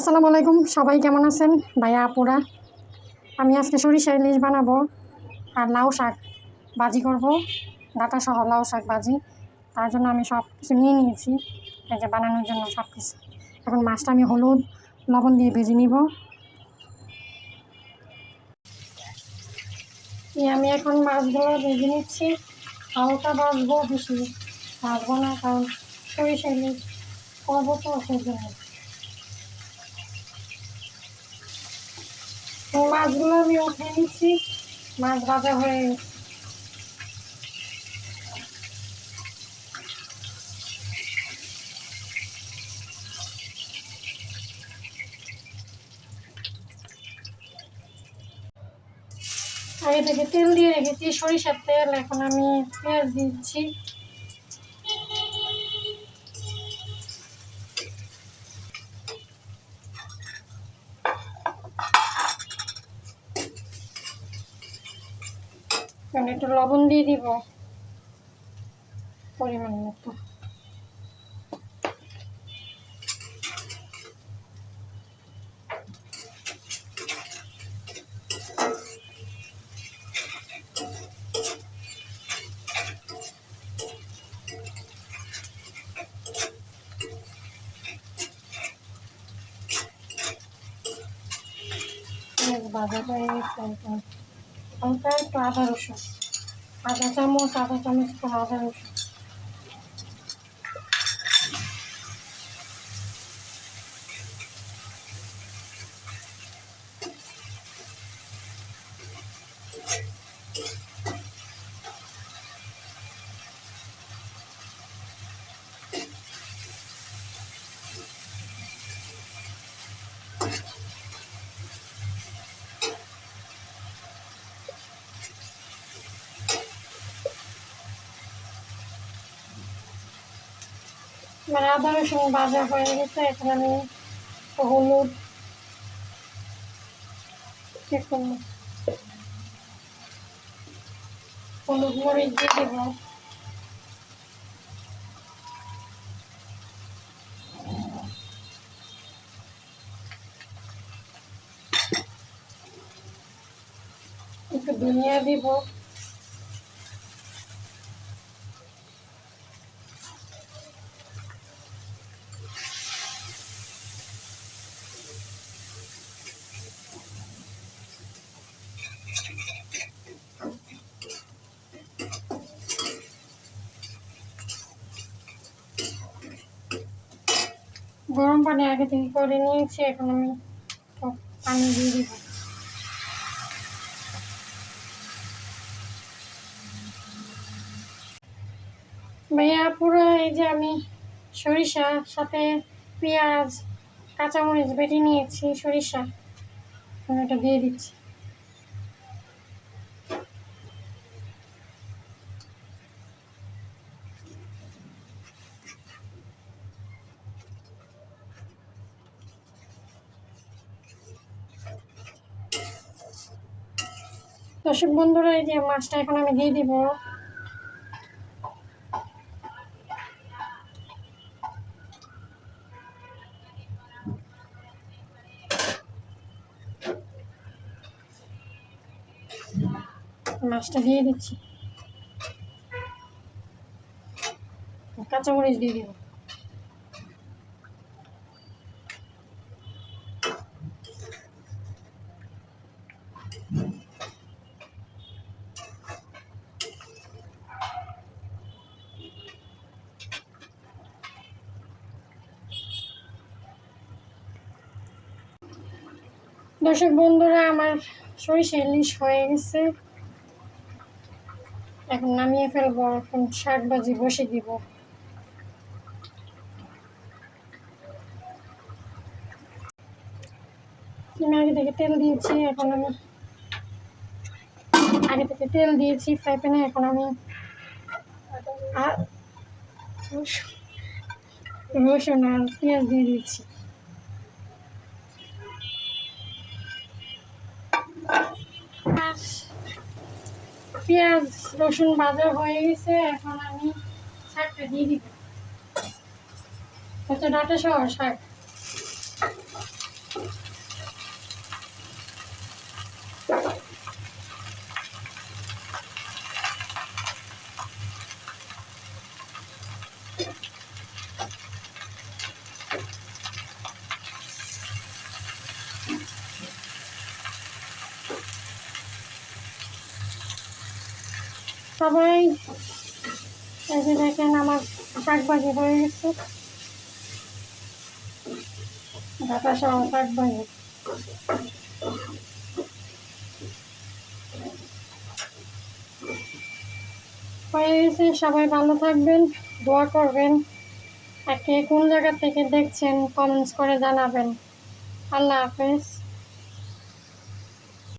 আসসালামু আলাইকুম, সবাই কেমন আছেন? ভাইয়া, আপুরা। আমি আজকে সরিষা ইলিশ বানাবো আর লাউ শাক ভাজি করব। ডাটা সহ লাউ শাক ভাজি। তার জন্য আমি সব কিছু নিয়ে নিয়েছি। এই যে বানানোর জন্য সব কিছু। এখন মাছটা আমি হলুদ, লবণ দিয়ে ভেজে নিব। আমি এখন মাছগুলো ভেজে নিচ্ছি। হালকা ভাজবো বেশি। ভাজবো না, কারণ সরিষা ইলিশ করব তো সেই জন্য। মাছগুলো আমি উঠে নিচ্ছি। মাছ ভাজা হয়ে আগে থেকে তেল দিয়ে রেখেছি সরিষার তেল। এখন আমি পেঁয়াজ দিচ্ছি। এখন একটু লবণ দিয়ে দিব পরিমাণ মতো। ভাজা হয়ে গেছে এখন একটু আদা রসুন। আধা চামচ আধা চামচ করে আদা রসুন। মানে আদা রসুন ভাজা হয়ে গেছে, এখন আমি হলুদ হলুদ মরিচ দিয়ে দেবো। একটু ধনিয়া দিব। গরম পানি আগে থেকে করে নিয়েছি, এখন আমি পানি দিয়ে দিব। ভাইয়া, পুরো এই যে আমি সরিষা, সাথে পেঁয়াজ, কাঁচামরিচ বেটে নিয়েছি, সরিষা। আমি এটা দিয়ে দিচ্ছি। দর্শক বন্ধুরা, এই যে মাছটা এখন আমি দিয়ে দিব। মাছটা দিয়ে দিচ্ছি। কাঁচামরিচ দিয়ে দিব। দর্শক বন্ধুরা, আমার সরিষা ইলিশ হয়ে গেছে। এখন নামিয়ে ফেলব, এখন শাক ভাজি বসে দিব। আমি আগে থেকে তেল দিয়েছি, এখন আমি আগে থেকে তেল দিয়েছি ফ্রাই প্যানে এখন আমি রসুন- আর পেঁয়াজ দিয়ে দিচ্ছি। আর পেঁয়াজ, রসুন ভাজা হয়ে গেছে, এখন আমি শাকটা দিয়ে দিব। হচ্ছে ডাটা সহ শাক? সবাই এই যে দেখেন আমার শাক ভাজি হয়ে গেছে। ডাটা সহ শাক হয়ে গেছে, সবাই ভালো থাকবেন, দোয়া করবেন। আর কে কোন জায়গা থেকে দেখছেন কমেন্টস করে জানাবেন। আল্লাহ হাফেজ।